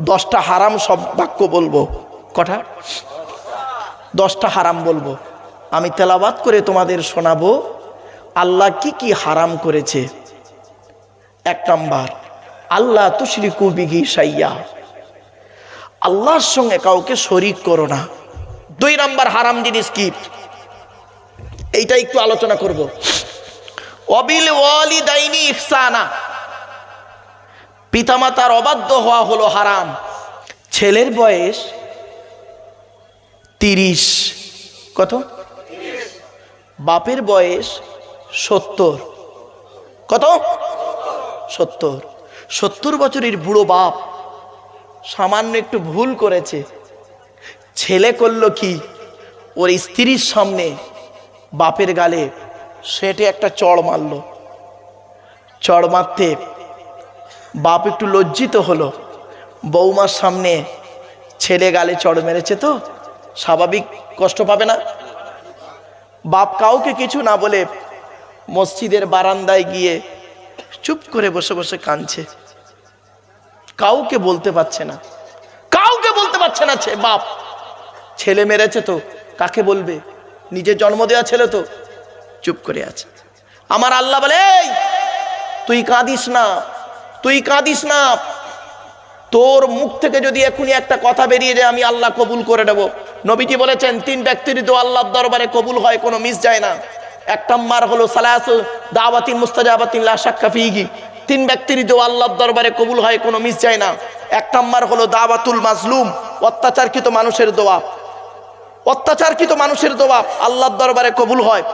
দশটা হারাম সব বাক্য বলব। কটা? দশটা হারাম বলব। আমি তেলাবাত করে তোমাদের শোনাবো, আল্লাহ কি কি হারাম করেছে। এক নম্বর আল্লাহ তুশ্রী কুবিঘি সাইয়া আল্লাহর সঙ্গে কাউকে শরিক করো না। দুই নম্বর হারাম জিনিস কি? এইটা একটু আলোচনা করব। অবিল ওয়ালি দাইনি ইফসানা পিতামাতার অবাধ্য হওয়া হলো হারাম। ছেলের বয়স তিরিশ। কত? বাপের বয়স সত্তর। কত? সত্তর। সত্তর বছরের বুড়ো বাপ সামান্য একটু ভুল করেছে। ছেলে করল কি? ওর স্ত্রীর সামনে বাপের গালে সেটে একটা চড় মারল। চড় মারতে বাপ একটু লজ্জিত হলো। বৌমার সামনে ছেলে গালে চড় মেরেছে তো স্বাভাবিক কষ্ট পাবে না। বাপ কাউকে কিছু না বলে মসজিদের বারান্দায় গিয়ে চুপ করে বসে বসে কাঁদছে। কাউকে বলতে পারছে না। কাউকে বলতে পারছে না বাপ। ছেলে মেরেছে তো কাকে বলবে? নিজের জন্ম দেওয়া ছেলে তো। চুপ করে আছে। আমার আল্লাহ বলে "এই, তুই কাঁদিস না। তুই কাঁদিস না। তোর মুখ থেকে যদি এখনই একটা কথা বেরিয়ে যায়, আমি আল্লাহ কবুল করে দেব নবীজি বলেছেন, তিন ব্যক্তির তো আল্লাহর দরবারে কবুল হয়, কোনো মিস যায় না। এক নম্বর হলো, সালাস দাওয়াতিন মুস্তাজাবাতিন লা শাক্কা ফিহি। তিন ব্যক্তির তো আল্লাহর দরবারে কবুল হয়, কোনো মিস যায় না। এক নম্বর হলো, দাওয়াতুল মাজলুম, অত্যাচারকৃত মানুষের দোয়া। অত্যাচারকৃত মানুষের দোয়া আল্লাহর দরবারে কবুল হয়।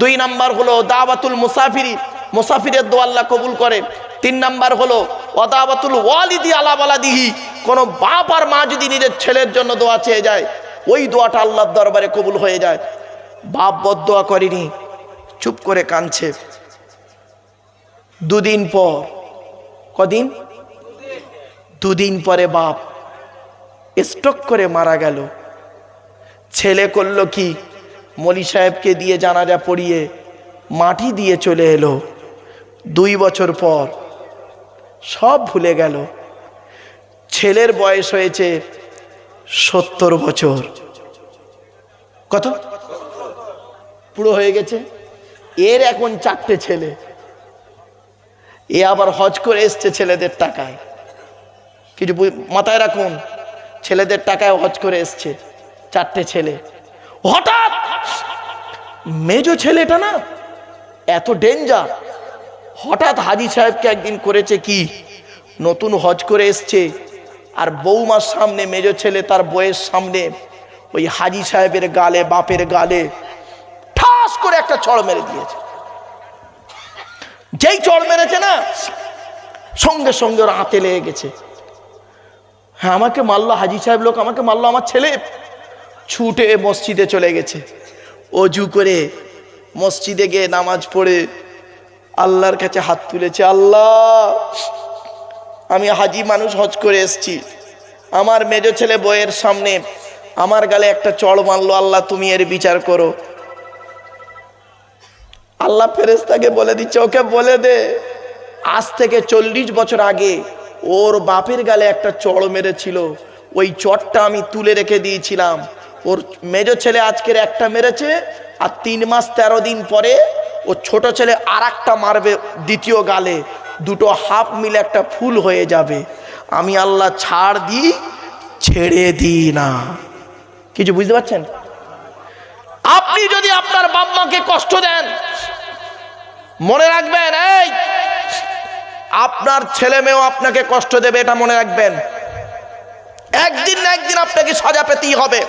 দুই নাম্বার হলো, দাওয়াতুল মুসাফিরি। মুসাফিরের দোয়া আল্লাহ কবুল করে। তিন নাম্বার হলো অদাবাতুল ওয়ালিদি আলা বালাদিহি কোনো বাপ আর মা যদি নিজের ছেলের জন্য দোয়া চেয়ে যায়, ওই দোয়াটা আল্লাহর দরবারে কবুল হয়ে যায়। বাপ বদোয়া করেনি, চুপ করে কাঁদছে। দুদিন পর, কদিন? দুদিন পরে বাপ স্ট্রোক করে মারা গেল। ছেলে করল কি? মলি সাহেবকে দিয়ে জানাজা পড়িয়ে মাটি দিয়ে চলে এলো। দুই বছর পর সব ভুলে গেল। ছেলের বয়স হয়েছে সত্তর বছর। কত? পুরো হয়ে গেছে। এর এখন চারটে ছেলে। এ আবার হজ করে এসছে ছেলেদের টাকায়। কিছু মাথায় রাখুন, ছেলেদের টাকায় হজ করে এসছে চারটে ছেলে। হঠাৎ! মেজো ছেলেটা না, এত ডেঞ্জার হঠাৎ হাজি সাহেবকে একদিন করেছে কি? নতুন হজ করে এসছে। আর বৌমার সামনে, মেজ ছেলে তার বইয়ের সামনে, ওই হাজি সাহেবের গালে, বাপের গালে ঠাস করে একটা চড় মেরে দিয়েছে। যেই চড় মেরেছে না, সঙ্গে সঙ্গে ওর হাতে লেগে গেছে। হ্যাঁ আমাকে মারলো, হাজি সাহেব লোক আমাকে মারলো, আমার ছেলে ছুটে মসজিদে চলে গেছে। অজু করে মসজিদে গিয়ে নামাজ পড়ে আল্লাহর কাছে হাত তুলেছে, আল্লাহ, আমি হাজি মানুষ হজ করে এসছি। আমার মেজো ছেলে বইয়ের সামনে আমার গালে একটা চড় মারলো, আল্লাহ, তুমি এর বিচার করো। আল্লাহ ফেরেস্তাকে বলে দিচ্ছে, ওকে বলে দে, আজ থেকে চল্লিশ বছর আগে ওর বাপের গালে একটা চড় মেরেছিল। ওই চটটা আমি তুলে রেখে দিয়েছিলাম। ওর মেজো ছেলে আজকের একটা মেরেছে, আর তিন মাস তেরো দিন পরে ও ছোট ছেলে আর মারবে দ্বিতীয় গালে। দুটো হাফ মিলে একটা ফুল হয়ে যাবে। আমি আল্লাহ ছাড় দিই, ছেড়ে দিই না। কিছু বুঝতে পারছেন? আপনি যদি আপনার বাম্মাকে কষ্ট দেন, মনে রাখবেন, এই, আপনার ছেলে মেয়েও আপনাকে কষ্ট দেবে, এটা মনে রাখবেন। একদিন না একদিন আপনাকে সাজা পেতেই হবে।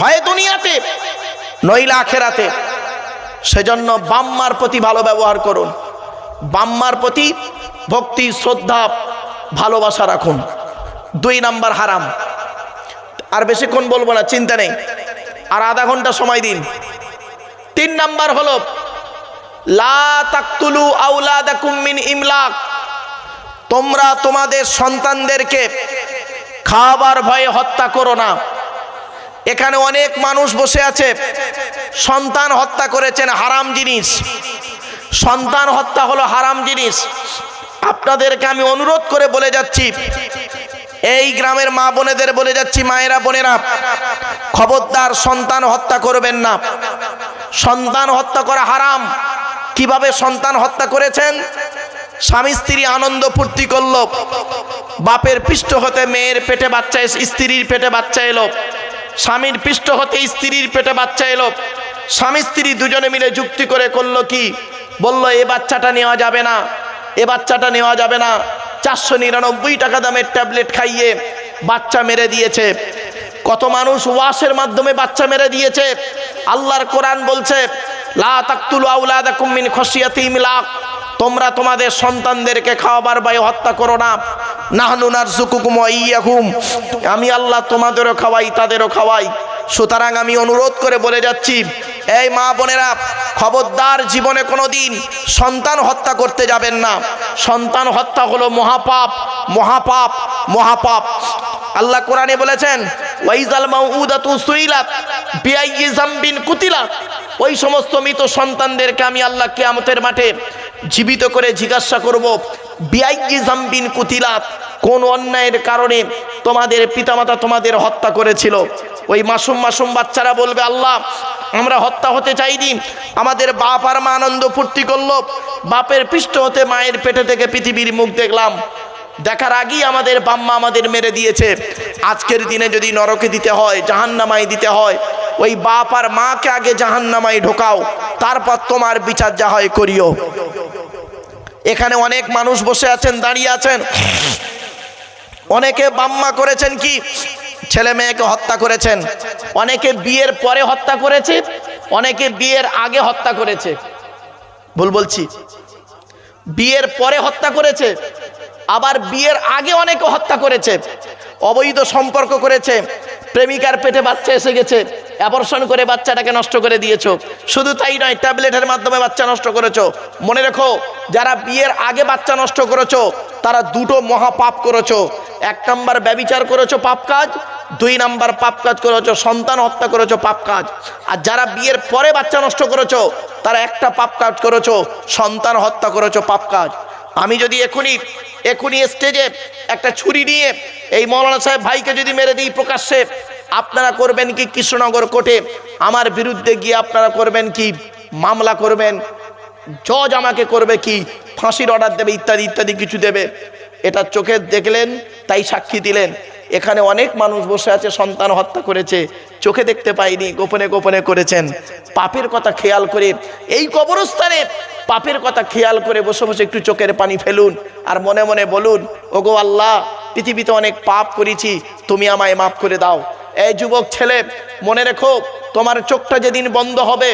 হয় দুনিয়াতে, নইলে আখেরাতে। সেজন্য বাম্মার প্রতি ভালো ব্যবহার করুন। বাম্মার প্রতি ভক্তি, শ্রদ্ধা, ভালোবাসা রাখুন। দুই নাম্বার হারাম। আর বেশিক্ষণ বলব না, চিন্তা নেই। আর আধা ঘণ্টা সময় দিন। তিন নাম্বার হলো, লা তাকতুলু আউলাদাকুম মিন ইমলাক। তোমরা তোমাদের সন্তানদেরকে খাবার ভয়ে হত্যা করো না। এখানে অনেক মানুষ বসে আছে। সন্তান হত্যা করেছেন, হারাম জিনিস। সন্তান হত্যা হলো হারাম জিনিস। আপনাদেরকে আমি অনুরোধ করে বলে যাচ্ছি, এই গ্রামের মা বোনেদের বলে যাচ্ছি, মায়েরা বোনেরা, খবরদার সন্তান হত্যা করবেন না। সন্তান হত্যা করা হারাম। কীভাবে সন্তান হত্যা করেছেন? স্বামী স্ত্রী আনন্দ ফুর্তি করল। বাপের পৃষ্ঠ হতে মেয়ের পেটে বাচ্চা স্ত্রীর পেটে বাচ্চা এলো। স্বামীর পৃষ্ঠ হতে স্ত্রীর পেটে বাচ্চা এলো। স্বামী স্ত্রী দুজনে মিলে যুক্তি করে করল কি? বলল, এ বাচ্চাটা নেওয়া যাবে না। এ বাচ্চাটা নেওয়া যাবে না। চারশো নিরানব্বই টাকা দামের ট্যাবলেট খাইয়ে বাচ্চা মেরে দিয়েছে। কত মানুষ ওয়াশের মাধ্যমে বাচ্চা মেরে দিয়েছে। আল্লাহর কোরআন বলছে, লা তাকতুলু তোমরা তোমাদের সন্তানদেরকে খাওয়াবার বাই হত্যা করো না। নাহনু নারজুকুকুম ওয়া ইয়াহুম আমি আল্লাহ তোমাদেরও খাওয়াই, তাদেরও খাওয়াই। সুতরাং আমি অনুরোধ করে বলে যাচ্ছি, এই মা বোনেরা, খবরদার জীবনে কোনো দিন সন্তান হত্যা করতে যাবেন না। সন্তান হত্যা হলো মহাপাপ মহাপাপ মহাপাপ। আল্লাহ কোরআনে বলেছেন, ওয়াইজাল মাউউদাতু সুইলাত বিআইয়ি জামবিন কুতিলাত। ওই সমস্ত মৃত সন্তানদেরকে আমি আল্লাহ কিয়ামতের মাঠে জীবিত করে জিজ্ঞাসা করব বিআইয়ি জামবিন কুতিলাত, কোন অন্যায়ের কারণে তোমাদের পিতামাতা তোমাদের হত্যা করেছিল? ওই মাসুম মাসুম বাচ্চারা বলবে, আল্লাহ, আমরা হত্যা হতে চাইনি। আমাদের বাপ আর মা আনন্দ ফুর্তি করল। বাপের পৃষ্ঠ হতে মায়ের পেটে থেকে পৃথিবীর মুখ দেখলাম। দেখার আগেই আমাদের বাম্মা আমাদের মেরে দিয়েছে। আজকের দিনে যদি নরকে দিতে হয় জাহান্নামাই দিতে হয়, ওই বাপ আর মাকে আগে জাহান্নামাই ঢোকাও। তারপর তোমার বিচার যা হয় করিও। এখানে অনেক মানুষ বসে আছেন, দাঁড়িয়ে আছেন। অনেকে বাম্মা করেছেন কি? ছেলে মেয়েকে হত্যা করেছেন। অনেকে বিয়ের পরে হত্যা করেছে, অনেকে বিয়ের আগে হত্যা করেছে। ভুল বলছি। বিয়ের পরে হত্যা করেছে, আবার বিয়ের আগে অনেকে হত্যা করেছে, অবৈধ সম্পর্ক করেছে, প্রেমিকার পেটে বাচ্চা এসে গেছে অ্যাবর্ষণ করে বাচ্চাটাকে নষ্ট করে দিয়েছ। শুধু তাই নয়, ট্যাবলেটের মাধ্যমে বাচ্চা নষ্ট করেছ। মনে রেখো যারা বিয়ের আগে বাচ্চা নষ্ট করেছ, তারা দুটো মহা পাপ করেছ। এক নাম্বার ব্যবিচার করেছ পাপ কাজ, দুই নাম্বার পাপ কাজ করেছ সন্তান হত্যা করেছ পাপ কাজ। আর যারা বিয়ের পরে বাচ্চা নষ্ট করেছ, তারা একটা পাপ কাজ করেছ, সন্তান হত্যা করেছ পাপ কাজ। আমি যদি এখনই এখনই স্টেজে একটা ছুরি নিয়ে এই মৌলানা সাহেব ভাইকে যদি মেরে দিই প্রকাশ্যে, আপনারা করবেন কি কৃষ্ণনগর কোর্টে? আমার বিরুদ্ধে গিয়ে আপনারা করবেন কি? মামলা করবেন? জজ আমাকে করবে কি? ফাঁসির অর্ডার দেবে, ইত্যাদি ইত্যাদি কিছু দেবে। এটা চোখে দেখলেন, তাই সাক্ষী দিলেন। এখানে অনেক মানুষ বসে আছে, সন্তান হত্যা করেছে। চোখে দেখতে পাইনি, গোপনে গোপনে করেছেন। পাপের কথা খেয়াল করে, এই কবরস্থানে পাপের কথা খেয়াল করে বসে বসে একটু চোখের পানি ফেলুন আর মনে মনে বলুন, ওগো আল্লাহ, পৃথিবীতে অনেক পাপ করেছি, তুমি আমায় মাফ করে দাও। এই যুবক ছেলে, মনে রেখো তোমার চোখটা যেদিন বন্ধ হবে,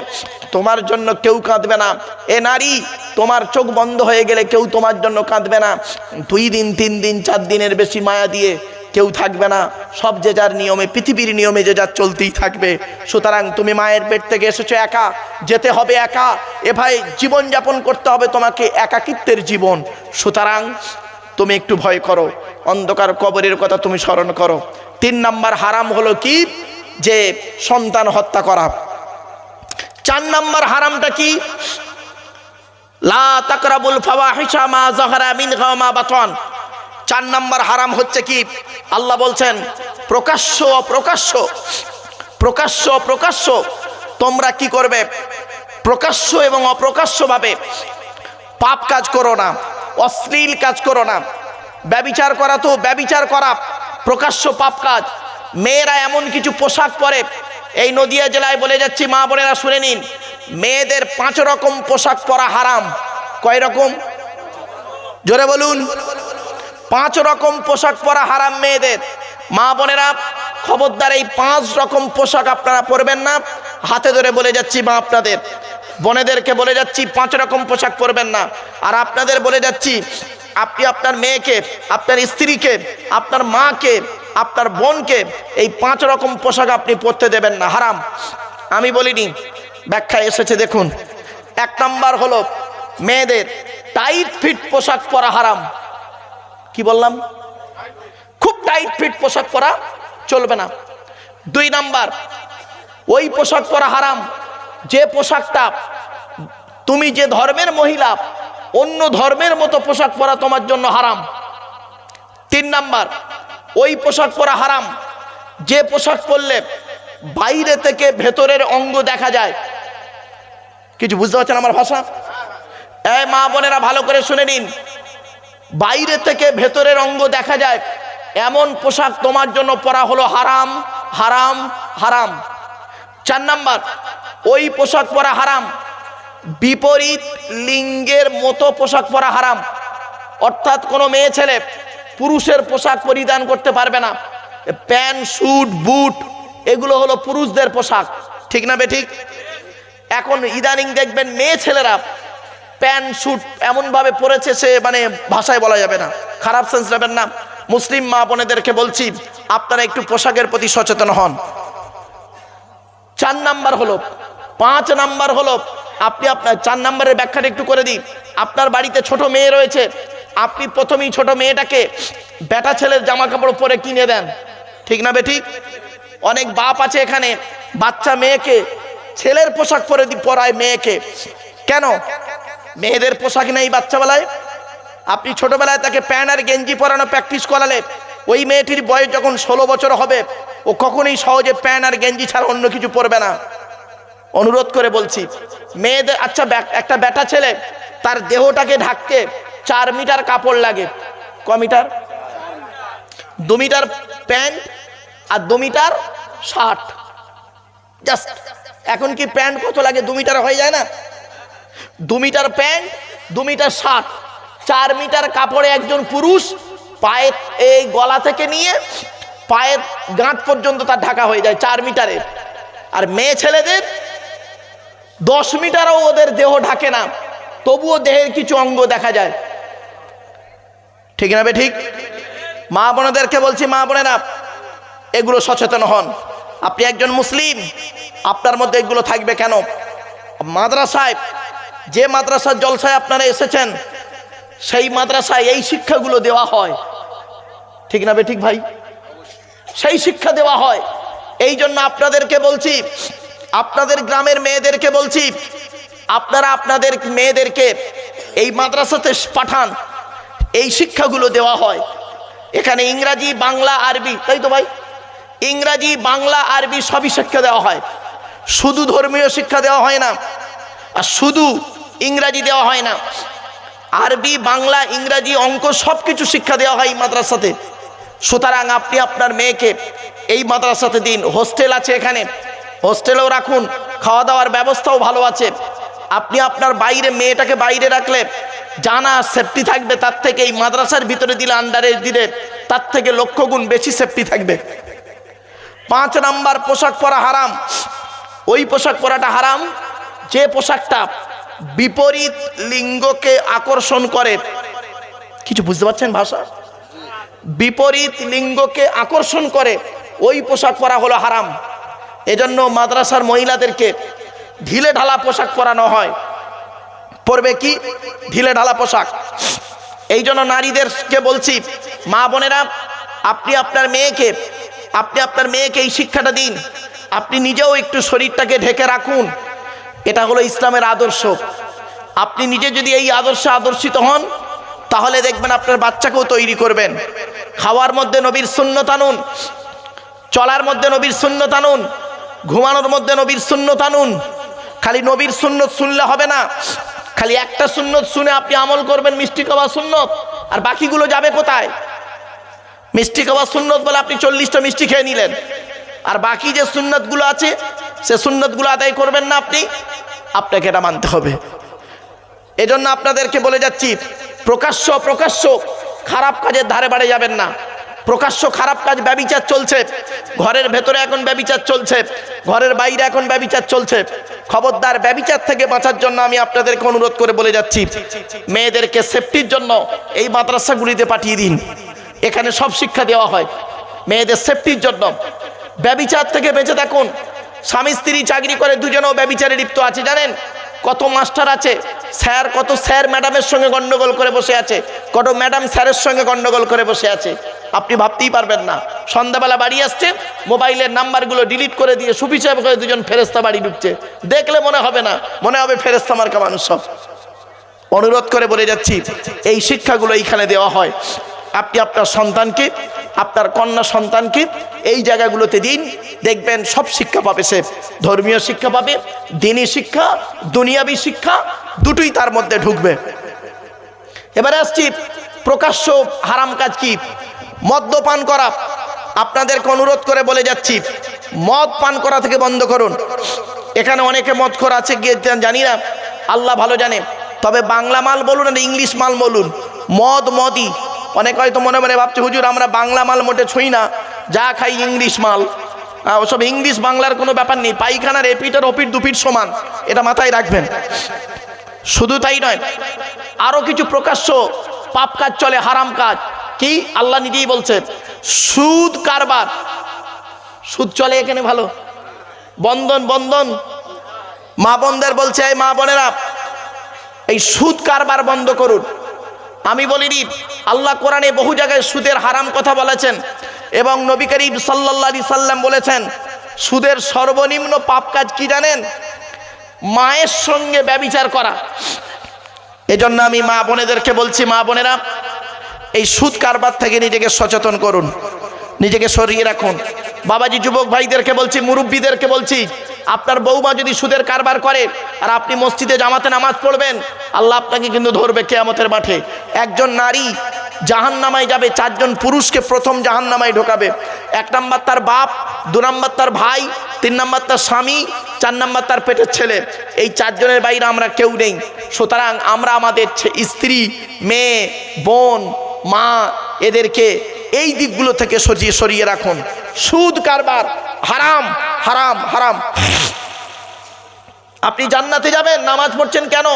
তোমার জন্য কেউ কাঁদবে না। এ নারী, তোমার চোখ বন্ধ হয়ে গেলে কেউ তোমার জন্য কাঁদবে না। দুই দিন, তিন দিন, চার দিনের বেশি মায়া দিয়ে কেউ থাকবে না। সব যে যার নিয়মে, পৃথিবীর নিয়মে যে যার চলতেই থাকবে। সুতরাং তুমি মায়ের পেট থেকে এসেছ একা, যেতে হবে একা। এ ভাই জীবনযাপন করতে হবে তোমাকে একাকিত্বের জীবন। সুতরাং তুমি একটু ভয় করো, অন্ধকার কবরের কথা তুমি স্মরণ করো। তিন নাম্বার হারাম হলো কি? যে সন্তান হত্যা করা। চার নাম্বার হারামটা কি? লা তাকরাবুল ফাওয়াহিশা মা যাহারা মিনহা চার নাম্বার হারাম হচ্ছে কি? আল্লাহ বলছেন, প্রকাশ্য অপ্রকাশ্য প্রকাশ্য অপ্রকাশ্য, তোমরা কি করবে? প্রকাশ্য এবং অপ্রকাশ্যভাবে পাপ কাজ করো না, অশ্লীল কাজ করো না। ব্যবিচার করা তো ব্যবিচার করা, প্রকাশ্য পাপ কাজ। মেয়েরা এমন কিছু পোশাক পরে। এই নদিয়া জেলায় বলে যাচ্ছি, মা বোনেরা শুনে নিন, মেয়েদের পাঁচ রকম পোশাক পরা হারাম। কয় রকম? জোরে বলুন। পাঁচ রকম পোশাক পরা হারাম মেয়েদের। মা বোনেরা, খবরদার, এই পাঁচ রকম পোশাক আপনারা পরবেন না। হাতে ধরে বলে যাচ্ছি, মা আপনাদের। বোনেদেরকে বলে যাচ্ছি, পাঁচ রকম পোশাক পরবেন না। আর আপনাদের বলে যাচ্ছি, আপনি আপনার মেয়েকে, আপনার স্ত্রীকে, আপনার মাকে আপনার বোনকে এই পাঁচ রকম পোশাক আপনি পরতে দেবেন না, হারাম। আমি বলিনি ব্যাখ্যা এসেছে দেখুন। এক নাম্বার হলো মেয়েদের টাইট ফিট পোশাক পরা হারাম। কি বললাম? খুব টাইট ফিট পোশাক পরা চলবে না। দুই নাম্বার, ওই পোশাক পরা হারাম। যে পোশাকটা তুমি যে ধর্মের মহিলা, অন্য ধর্মের মতো পোশাক পরা তোমার জন্য হারাম। তিন নাম্বার ওই পোশাক পরা হারাম। যে পোশাক পরলে বাইরে থেকে ভেতরের অঙ্গ দেখা যায়। কিছু বুঝতে পারছেন আমার ভাষা? এই মা বোনেরা, ভালো করে শুনে নিন। বাইরে থেকে ভেতরের অঙ্গ দেখা যায়। এমন পোশাক তোমার জন্য পরা হলো হারাম হারাম হারাম। চার নাম্বার, ওই পোশাক পরা হারাম। বিপরীত লিঙ্গের মতো পোশাক পরা হারাম। অর্থাৎ কোনো মেয়ে ছেলে পুরুষের পোশাক পরিধান করতে পারবে না। প্যান্ট, স্যুট, বুট, এগুলো হলো পুরুষদের পোশাক। ঠিক না বে ঠিক? এখন ইদানিং দেখবেন মেয়ে ছেলেরা প্যান্ট, স্যুট এমনভাবে পরেছে সে মানে ভাষায় বলা যাবে না। খারাপ সেন্স নেবেন না। মুসলিম মা বোনেদেরকে বলছি, আপনারা একটু পোশাকের প্রতি সচেতন হন। চার নাম্বার হলো, পাঁচ নাম্বার হলো আপনি আপনার চার নাম্বারের ব্যাখ্যাটা একটু করে দিই আপনার বাড়িতে ছোট মেয়ে রয়েছে। আপনি প্রথমেই ছোট মেয়েটাকে বেটা ছেলের জামা কাপড় পরে কিনে দেন। ঠিক না বেঠিক অনেক বাপ আছে এখানে। বাচ্চা মেয়েকে, ছেলের পোশাক পরে পরায় মেয়েকে। কেন? মেয়েদের পোশাক নেই বাচ্চাবেলায়। আপনি ছোটবেলায় তাকে প্যান্ট আর গেঞ্জি পরানো প্র্যাকটিস করালে ওই মেয়েটির বয়স যখন ষোলো বছর হবে, ও কখনোই সহজে প্যান্ট আর গেঞ্জি ছাড়া অন্য কিছু পরবে না। অনুরোধ করে বলছি, মেয়েদের আচ্ছা একটা বেটা ছেলে, তার দেহটাকে ঢাকতে চার মিটার কাপড় লাগে। ক মিটার? দু মিটার প্যান্ট আর দু মিটার শার্ট। জাস্ট, এখন কি প্যান্ট কত লাগে? দু মিটার হয়ে যায় না? দু মিটার প্যান্ট, দু মিটার শার্ট, চার মিটার কাপড়ে একজন পুরুষ পায়ের এই গলা থেকে নিয়ে পায়ের গাঁট পর্যন্ত তার ঢাকা হয়ে যায় চার মিটারে। আর মেয়ে ছেলেদের দশ মিটারও ওদের দেহ ঢাকে না, তবুও দেহের কিছু অঙ্গ দেখা যায়। ঠিক না ঠিক? মা বোনেদেরকে বলছি, মা বোনেরা, এগুলো সচেতন হন। আপনি একজন মুসলিম, আপনার মধ্যে এগুলো থাকবে কেন? মাদ্রাসায়, যে মাদ্রাসার জলসায় আপনারা এসেছেন, সেই মাদ্রাসায় এই শিক্ষাগুলো দেওয়া হয়। ঠিক না ঠিক ভাই? সেই শিক্ষা দেওয়া হয়। এই জন্য আপনাদেরকে বলছি আপনাদের গ্রামের মেয়েদেরকে বলছি, আপনারা আপনাদের মেয়েদেরকে এই মাদ্রাসাতে পাঠান, এই শিক্ষাগুলো দেওয়া হয়। এখানে ইংরাজি, বাংলা, আরবি, তাই তো ভাই? ইংরাজি, বাংলা, আরবি সবই শিক্ষা দেওয়া হয়। শুধু ধর্মীয় শিক্ষা দেওয়া হয় না, আর শুধু ইংরাজি দেওয়া হয় না, আরবি, বাংলা, ইংরাজি, অঙ্ক সব কিছু শিক্ষা দেওয়া হয় এই মাদ্রাসাতে। সুতরাং আপনি আপনার মেয়েকে এই মাদ্রাসাতে দিন। হোস্টেল আছে এখানে হোস্টেলেও রাখুন খাওয়া দাওয়ার ব্যবস্থাও ভালো আছে। আপনি আপনার বাইরে, মেয়েটাকে বাইরে রাখলে জানা সেফটি থাকবে, তার থেকে এই মাদ্রাসার ভিতরে দিলে আন্ডারে দিলে তার থেকে লক্ষ গুণ বেশি সেফটি থাকবে। পাঁচ নাম্বার, পোশাক পরা হারাম। ওই পোশাক পরাটা হারাম, যে পোশাকটা বিপরীত লিঙ্গকে আকর্ষণ করে। কিছু বুঝতে পারছেন ভাষা? বিপরীত লিঙ্গকে আকর্ষণ করে, ওই পোশাক পরা হলো হারাম। এজন্য মাদ্রাসার মহিলাদেরকে ঢিলে ঢালা পোশাক পরানো হয়। পরবে কি? ঢিলে ঢালা পোশাক। এই জন্য নারীদেরকে বলছি, মা বোনেরা, আপনি আপনার মেয়েকে, আপনি আপনার মেয়েকে এই শিক্ষাটা দিন। আপনি নিজেও একটু শরীরটাকে ঢেকে রাখুন। এটা হলো ইসলামের আদর্শ। আপনি নিজে যদি এই আদর্শে আদর্শিত হন, তাহলে দেখবেন আপনার বাচ্চাকেও তৈরি করবেন। খাওয়ার মধ্যে নবীর শূন্য টানুন চলার মধ্যে নবীর শূন্য টানুন ঘুমানোর মধ্যে নবীর শূন্য টানুন খালি নবীর সুন্নত শুনলে হবে না। খালি একটা সুন্নত শুনে আপনি আমল করবেন মিষ্টি খাওয়া সুন্নত। আর বাকিগুলো যাবে কোথায়? মিষ্টি খাওয়া সুন্নত বলে আপনি চল্লিশটা মিষ্টি খেয়ে নিলেন। আর বাকি যে সুন্নতগুলো আছে, সে সুন্নতগুলো আদায় করবেন না আপনি। আপনাকে এটা মানতে হবে। এজন্য আপনাদেরকে বলে যাচ্ছি, প্রকাশ্য প্রকাশ্য খারাপ কাজের ধারে বাড়ে যাবেন না। প্রকাশ্য খারাপ কাজ ব্যবিচার চলছে। ঘরের ভেতরে এখন ব্যবিচার চলছে। ঘরের বাইরে এখন ব্যবিচার চলছে। খবরদার ব্যবিচার থেকে বাঁচার জন্য আমি আপনাদেরকে অনুরোধ করে বলে যাচ্ছি। মেয়েদেরকে সেফটির জন্য এই মাদ্রাসাগুলিতে পাঠিয়ে দিন। এখানে সব শিক্ষা দেওয়া হয়। মেয়েদের সেফটির জন্য। ব্যবিচার থেকে বেঁচে থাকুন। স্বামী, স্ত্রী চাকরি করে দুজনেও ব্যবিচারে লিপ্ত আছে, জানেন? কত মাস্টার আছে। স্যার, কত স্যার ম্যাডামের সঙ্গে গন্ডগোল করে বসে আছে। কত ম্যাডাম স্যারের সঙ্গে গন্ডগোল করে বসে আছে। আপনি ভাবতেই পারবেন না। সন্ধ্যাবেলা বাড়ি আসছে, মোবাইলের নাম্বারগুলো ডিলিট করে দিয়ে সুবিচার করে দুজন ফেরেস্তা বাড়ি ঢুকছে। দেখলে মনে হবে না, মনে হবে ফেরেস্তা মার্কা মানুষ সব। অনুরোধ করে বলে যাচ্ছি, এই শিক্ষাগুলো এইখানে দেওয়া হয়। আপনি আপনার সন্তানকে, আপনার কন্যা সন্তানকে এই জায়গাগুলোতে দিন, দেখবেন সব শিক্ষা পাবে সে। ধর্মীয় শিক্ষা পাবে, দিনী শিক্ষা, দুনিয়াবি শিক্ষা, দুটোই তার মধ্যে ঢুকবে। এবারে আসছি, প্রকাশ্য হারাম কাজ কি? মদ্যপান করা। আপনাদেরকে অনুরোধ করে বলে যাচ্ছি, মদ পান করা থেকে বন্ধ করুন। এখানে অনেকে মদ করা আছে, গিয়ে জানি না, আল্লাহ ভালো জানে। তবে বাংলা মাল বলুন আর ইংলিশ মাল বলুন। মদ, মদই। অনেক হয়তো মনে মনে ভাবছে, হুজুর, আমরা বাংলা মাল মোটে ছুঁই না, যা খাই ইংলিশ মাল। ওসব ইংলিশ বাংলার কোনো ব্যাপার নেই। পায়খানার এপিট আর ওপিট দুপিট সমান, এটা মাথায় রাখবেন। শুধু তাই নয় আরও কিছু প্রকাশ্য পাপ কাজ চলে, হারাম কাজ। কি আল্লাহ নিজেই বলছে, সুদ কারবার। সুদ চলে এখানে ভালো। বন্ধন বন্ধন। মা বোনদের বলছে, এই মা বোনেরা, এই সুদ কারবার বন্ধ করুন। আমি বলিনি, আল্লাহ কোরআনে বহু জায়গায় সুদের হারাম কথা বলেছেন এবং নবী করিম আলাইহি সাল্লাম বলেছেন, সুদের সর্বনিম্ন পাপ কাজ কি জানেন? মায়ের সঙ্গে ব্যবিচার করা। এজন্য আমি মা বোনেদেরকে বলছি, মা বোনেরা এই সুদ কারবার থেকে নিজেকে সচেতন করুন, নিজেকে সরিয়ে রাখুন। বাবাজি, যুবক ভাইদেরকে বলছি, মুরব্বীদেরকে বলছি, আপনার বৌমা যদি সুদের কারবার করে আর আপনি মসজিদে জামাতে নামাজ পড়বেন, আল্লাহ আপনাকে কিন্তু ধরবে কেয়ামতের মাঠে। একজন নারী জাহান্নামায় যাবে, চারজন পুরুষকে প্রথম জাহান্নামায় ঢোকাবে। এক নাম্বার তার বাপ, দু নাম্বার তার ভাই, তিন নাম্বার তার স্বামী, চার নাম্বার তার পেটের ছেলে। এই চারজনের বাইরে আমরা কেউ নেই। সুতরাং আমরা আমাদের স্ত্রী, মেয়ে, বোন মা এদেরকে এই দিকগুলো থেকে সরিয়ে সরিয়ে রাখুন। সুদ, কারবার, হারাম হারাম হারাম। আপনি জান্নাতে যাবেন, নামাজ পড়ছেন কেন?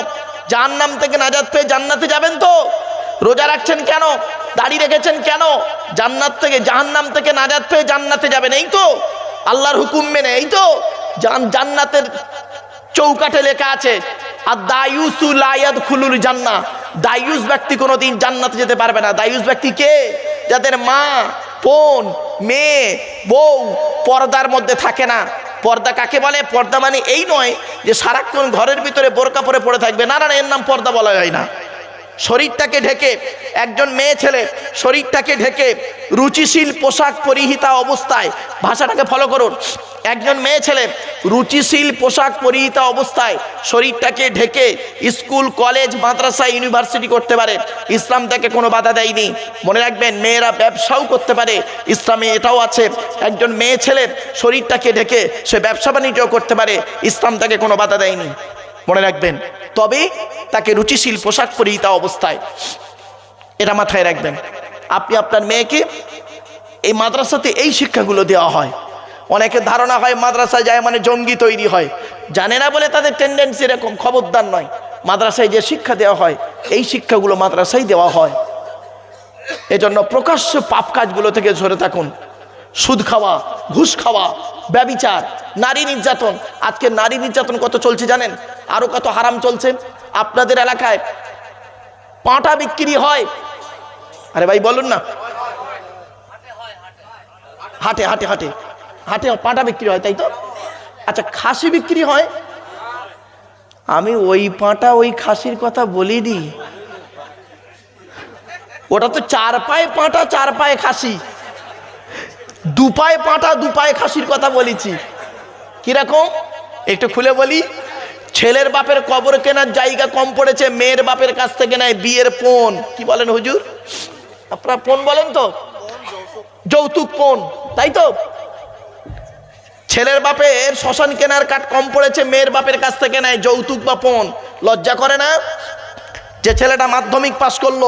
জাহান্নাম থেকে নাজাদ পেয়ে জান্নাতে যাবেন তো? রোজা রাখছেন কেন? দাড়ি রেখেছেন কেন? জান্নাত থেকে, জাহান্নাম থেকে নাজাদ পেয়ে জান্নাতে যাবেন, এই তো? আল্লাহর হুকুম মেনে, এই তো? জান জান্নাতের চৌকাঠে লেখা আছে আর দায়ুসু লায়াদ খুলুল জান্না দায়ুস ব্যক্তি কোনোদিন জান্নাতে যেতে পারবে না। দায়ুস ব্যক্তি কে? যাদের মা, বোন, মেয়ে, বউ পর্দার মধ্যে থাকে না। পর্দা কাকে বলে? পর্দা মানে এই নয় যে সারাক্ষণ ঘরের ভিতরে বোরকা পরে পড়ে থাকবে। না না এর নাম পর্দা বলা হয় না। শরীরটাকে ঢেকে, একজন মেয়ে ছেলে শরীরটাকে ঢেকে রুচিশীল পোশাক পরিহিতা অবস্থায় ভাষাটাকে ফলো করুন। একজন মেয়ে ছেলে রুচিশীল পোশাক পরিহিতা অবস্থায় শরীরটাকে ঢেকে স্কুল, কলেজ মাদ্রাসা ইউনিভার্সিটি করতে পারে। ইসলাম তাকে কোনো বাধা দেয়নি। মনে রাখবেন, মেয়েরা ব্যবসাও করতে পারে। ইসলামে এটাও আছে। একজন মেয়ে ছেলে শরীরটাকে ঢেকে সে ব্যবসা বাণিজ্য করতে পারে। ইসলাম তাকে কোনো বাধা দেয়নি। মনে রাখবেন। তবে তাকে রুচিশীল পোশাক পরিহিতা অবস্থায় এটা মাথায় রাখবেন। আপনি আপনার মেয়েকে এই মাদ্রাসাতে এই শিক্ষাগুলো দেওয়া হয়। অনেকের ধারণা হয় মাদ্রাসায় যায় মানে জঙ্গি তৈরি হয়। জানে না বলে তাদের টেন্ডেন্সি এরকম, খবরদার নয়। মাদ্রাসায় যে শিক্ষা দেওয়া হয়, এই শিক্ষাগুলো মাদ্রাসায় দেওয়া হয়। এজন্য প্রকাশ্য পাপ কাজগুলো থেকে ঝরে থাকুন। সুদ খাওয়া, ঘুষ খাওয়া, ব্যবিচার, নারী নির্যাতন। আজকে নারী নির্যাতন কত চলছে জানেন? আরও কত হারাম চলছে? আপনাদের এলাকায় পাঁটা বিক্রি হয়। আরে ভাই, বলুন না। হাটে হাটে হাটে। হাটে পাঁটা বিক্রি হয়, তাই তো? আচ্ছা খাসি বিক্রি হয়? আমি ওই পাঁটা, ওই খাসির কথা বলিনি। ওটা তো চার পায়ে পাঁটা চার পায়ে খাসি। দু পায়ে পাঁটা দু পায়ে খাসির কথা বলেছি। কীরকম? একটু খুলে বলি। ছেলের বাপের কবর কেনার জায়গা কম পড়েছে, মেয়ের বাপের কাছ থেকে নেয় বিয়ের পণ কি বলেন হুজুর? আপনারা পণ বলেন তো? যৌতুক পণ তাই তো? ছেলের বাপের শ্মশান কেনার কাঠ কম পড়েছে, মেয়ের বাপের কাছ থেকে নেয় যৌতুক বা পণ লজ্জা করে না? যে ছেলেটা মাধ্যমিক পাশ করল,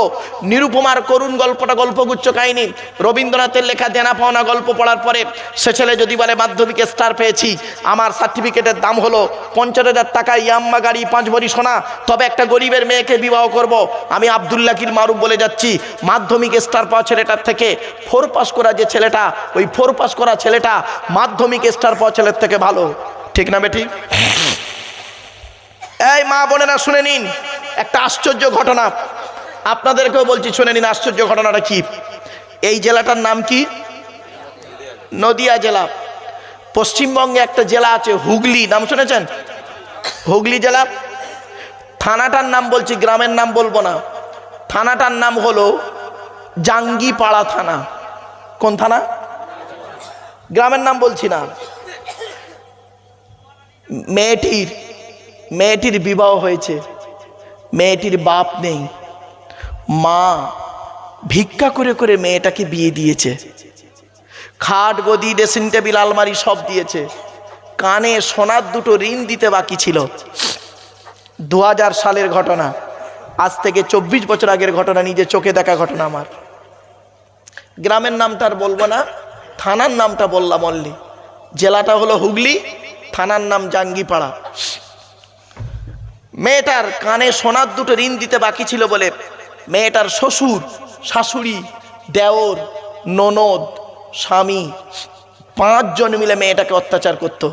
নিরুপমার করুণ গল্পটা গল্পগুচ্ছ কাহিনী। রবীন্দ্রনাথের লেখা দেনা পাওনা গল্প পড়ার পরে সে ছেলে যদি বলে, মাধ্যমিকে স্টার পেয়েছি, আমার সার্টিফিকেটের দাম হলো পঞ্চাশ হাজার টাকা, ইয়াম্মা গাড়ি, পাঁচ ভরি সোনা, তবে একটা গরিবের মেয়েকে বিবাহ করব। আমি আবদুল্লাকির মারুফ বলে যাচ্ছি, মাধ্যমিক স্টার পাওয়া ছেলেটার থেকে ফোর পাস করা যে ছেলেটা, ওই ফোর পাস করা ছেলেটা মাধ্যমিক স্টার পাওয়া ছেলের থেকে ভালো। ঠিক না বেটি? এই মা বোনেরা শুনে নিন একটা আশ্চর্য ঘটনা। আপনাদেরকেও বলছি, শুনে নিন আশ্চর্য ঘটনাটা কি। এই জেলাটার নাম কি? নদিয়া জেলা। পশ্চিমবঙ্গে একটা জেলা আছে, হুগলি। নাম শুনেছেন? হুগলি জেলা। থানাটার নাম বলছি, গ্রামের নাম বলব না। থানাটার নাম হলো জাঙ্গিপাড়া থানা। কোন থানা? গ্রামের নাম বলছি না। মেয়েটির মেয়েটির বিবাহ হয়েছে। মেয়েটির বাপ নেই। মা ভিক্ষা করে করে মেয়েটাকে বিয়ে দিয়েছে। খাট, গদি, ড্রেসিং টেবিল, আলমারি সব দিয়েছে। কানে সোনার দুটো ঋণ দিতে বাকি ছিল। দু হাজার সালের ঘটনা। আজ থেকে চব্বিশ বছর আগের ঘটনা নিজে চোখে দেখা ঘটনা আমার। গ্রামের নামটা আর বলব না, থানার নামটা বললাম অনলি জেলাটা হলো হুগলি, থানার নাম জাঙ্গিপাড়া। মেয়েটার কানে সোনার দুটো ঋণ দিতে বাকি ছিল বলে মেয়েটার শ্বশুর, শাশুড়ি, দেওর, ননদ, স্বামী পাঁচজন মিলে মেয়েটাকে অত্যাচার করতো।